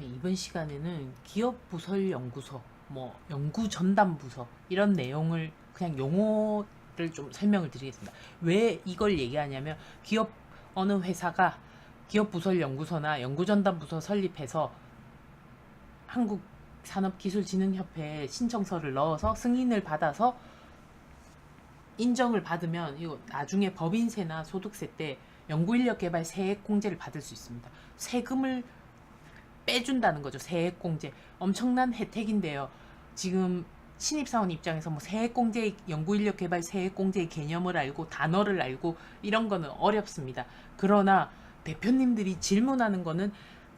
네, 이번 시간에는 기업 부설 연구소, 뭐 연구 전담 부서 이런 내용을 그냥 용어를 좀 설명을 드리겠습니다. 왜 이걸 얘기하냐면 기업 어느 회사가 기업 부설 연구소나 연구 전담 부서 설립해서 한국 산업기술진흥협회에 신청서를 넣어서 승인을 받아서 인정을 받으면 이거 나중에 법인세나 소득세 때 연구인력 개발 세액 공제를 받을 수 있습니다. 세금을 빼준다는 거죠. 세액 공제. 엄청난 혜택인데요. 지금 신입사원 입장에서 뭐 세액 공제, 연구인력 개발 세액 공제의 개념을 알고 단어를 알고 이런 거는 어렵습니다. 그러나 대표님들이 질문하는 거는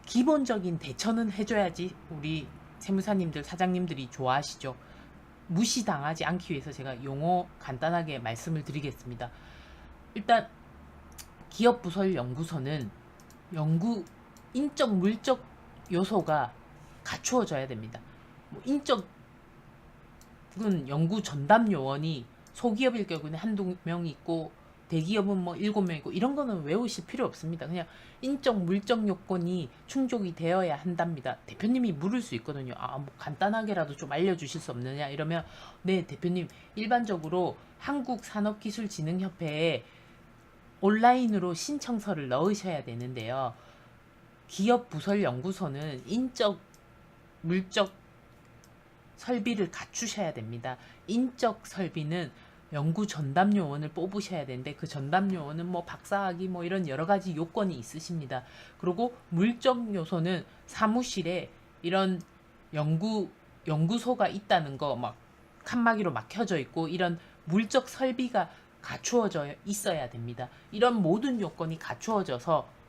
기본적인 대처는 해줘야지 우리 세무사님들, 사장님들이 좋아하시죠. 무시당하지 않기 위해서 제가 용어 간단하게 말씀을 드리겠습니다. 일단 기업 부설 연구소는 연구 인적 물적 요소가 갖추어져야 됩니다. 뭐 인적은 연구 전담 요원이 소기업일 경우는 한두 명 있고 대기업은 뭐 일곱 명 있고 이런 거는 외우실 필요 없습니다. 그냥 인적 물적 요건이 충족이 되어야 한답니다. 대표님이 물을 수 있거든요. 아, 뭐 간단하게라도 좀 알려주실 수 없느냐 이러면 네 대표님 일반적으로 한국산업기술진흥협회에 온라인으로 신청서를 넣으셔야 되는데요. 기업 부설 연구소는 인적 물적 설비를 갖추셔야 됩니다. 인적 설비는 연구 전담 요원을 뽑으셔야 되는데 그 전담 요원은 뭐 박사학위 뭐 이런 여러 가지 요건이 있으십니다. 그리고 물적 요소는 사무실에 이런 연구 연구소가 있다는 거 막 칸막이로 막혀져 있고 이런 물적 설비가 갖추어져 있어야 됩니다. 이런 모든 요건이 갖추어져서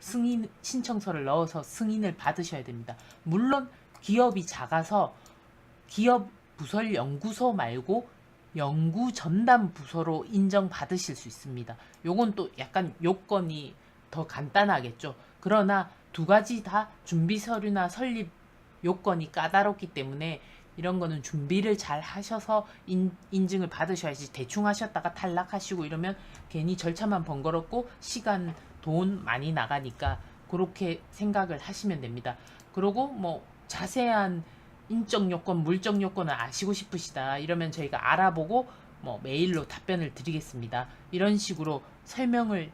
승인 신청서를 넣어서 승인을 받으셔야 됩니다. 물론 기업이 작아서 기업 부설 연구소 말고 연구 전담 부서로 인정받으실 수 있습니다. 요건 또 약간 요건이 더 간단하겠죠. 그러나 두 가지 다 준비 서류나 설립 요건이 까다롭기 때문에 이런 거는 준비를 잘 하셔서 인, 인증을 받으셔야지 대충 하셨다가 탈락하시고 이러면 괜히 절차만 번거롭고 시간 돈 많이 나가니까 그렇게 생각을 하시면 됩니다. 그리고 뭐 자세한 인적 요건, 물적 요건을 아시고 싶으시다 이러면 저희가 알아보고 뭐 메일로 답변을 드리겠습니다. 이런 식으로 설명을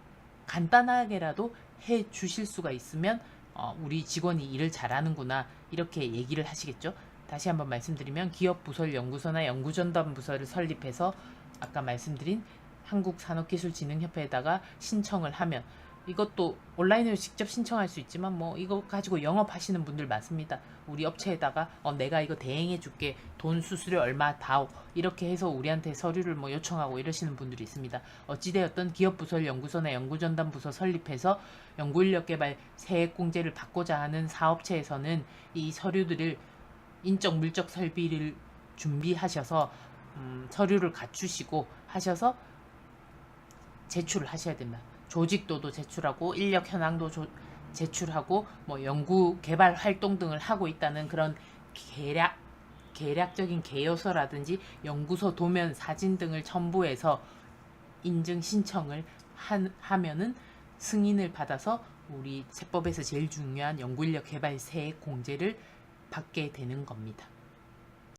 간단하게라도 해 주실 수가 있으면 어, 우리 직원이 일을 잘하는구나 이렇게 얘기를 하시겠죠. 다시 한번 말씀드리면 기업 부설 연구소나 연구전담 부서를 설립해서 아까 말씀드린 한국산업기술진흥협회에다가 신청을 하면 이것도 온라인으로 직접 신청할 수 있지만 뭐 이거 가지고 영업하시는 분들 많습니다. 우리 업체에다가 어 내가 이거 대행해 줄게 돈 수수료 얼마 다오 이렇게 해서 우리한테 서류를 뭐 요청하고 이러시는 분들이 있습니다. 어찌되었든 기업 부설 연구소나 연구전담 부서 설립해서 연구인력 개발 세액 공제를 받고자 하는 사업체에서는 이 서류들을 인적 물적 설비를 준비하셔서 음, 서류를 갖추시고 하셔서 제출을 하셔야 됩니다. 조직도도 제출하고 인력 현황도 조- 제출하고 뭐 연구 개발 활동 등을 하고 있다는 그런 계략 계략적인 개요서라든지 연구소 도면 사진 등을 첨부해서 인증 신청을 한, 하면은 승인을 받아서 우리 세법에서 제일 중요한 연구인력 개발 세액 공제를 받게 되는 겁니다.